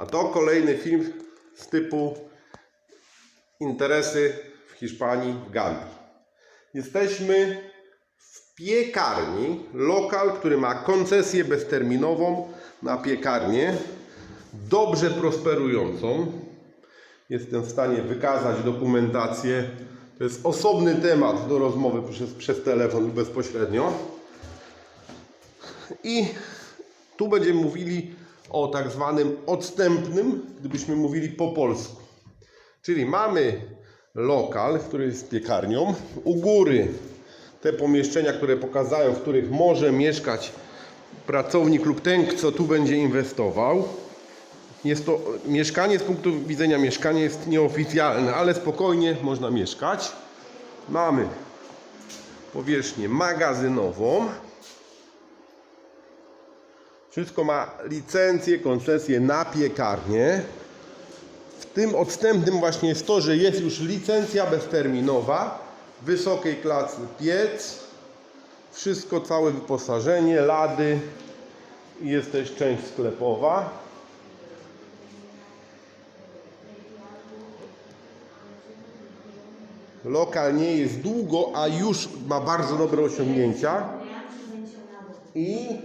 A to kolejny film z typu interesy w Hiszpanii, w Gambii. Jesteśmy w piekarni, lokal, który ma koncesję bezterminową na piekarnię, dobrze prosperującą. Jestem w stanie wykazać dokumentację. To jest osobny temat do rozmowy przez, przez telefon bezpośrednio. I tu będziemy mówili o tak zwanym odstępnym, gdybyśmy mówili po polsku. Czyli mamy lokal, który jest piekarnią. U góry te pomieszczenia, które pokazają, w których może mieszkać pracownik lub ten, kto tu będzie inwestował. Jest to mieszkanie z punktu widzenia mieszkania jest nieoficjalne, ale spokojnie można mieszkać. Mamy powierzchnię magazynową. Wszystko ma licencję, koncesję na piekarnię. W tym odstępnym właśnie jest to, że jest już licencja bezterminowa, wysokiej klasy piec, wszystko, całe wyposażenie, lady i jest też część sklepowa. Lokal nie jest długo, a już ma bardzo dobre osiągnięcia i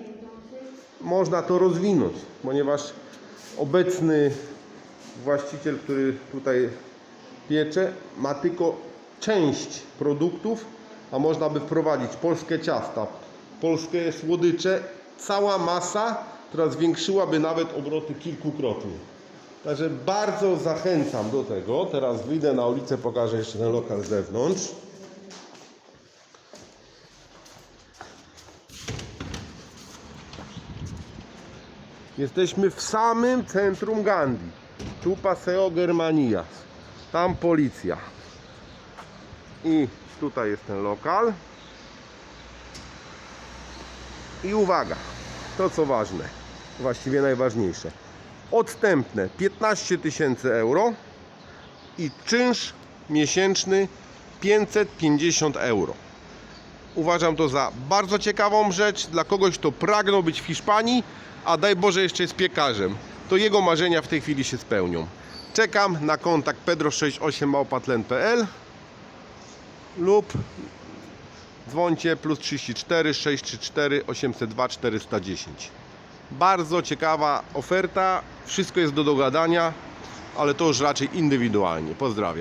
można to rozwinąć, ponieważ obecny właściciel, który tutaj piecze, ma tylko część produktów, a można by wprowadzić polskie ciasta, polskie słodycze, cała masa, która zwiększyłaby nawet obroty kilkukrotnie. Także bardzo zachęcam do tego. Teraz wyjdę na ulicę, pokażę jeszcze ten lokal z zewnątrz. Jesteśmy w samym centrum Gandhi. Tu Paseo Germanias. Tam policja. I tutaj jest ten lokal. I uwaga, to co ważne, właściwie najważniejsze. Odstępne 15 tysięcy euro i czynsz miesięczny 550 euro. Uważam to za bardzo ciekawą rzecz dla kogoś, kto pragnął być w Hiszpanii, a daj Boże jeszcze jest piekarzem. To jego marzenia w tej chwili się spełnią. Czekam na kontakt pedro68małpatlen.pl lub dzwońcie plus 34 634 802 410. Bardzo ciekawa oferta, wszystko jest do dogadania, ale to już raczej indywidualnie. Pozdrawiam.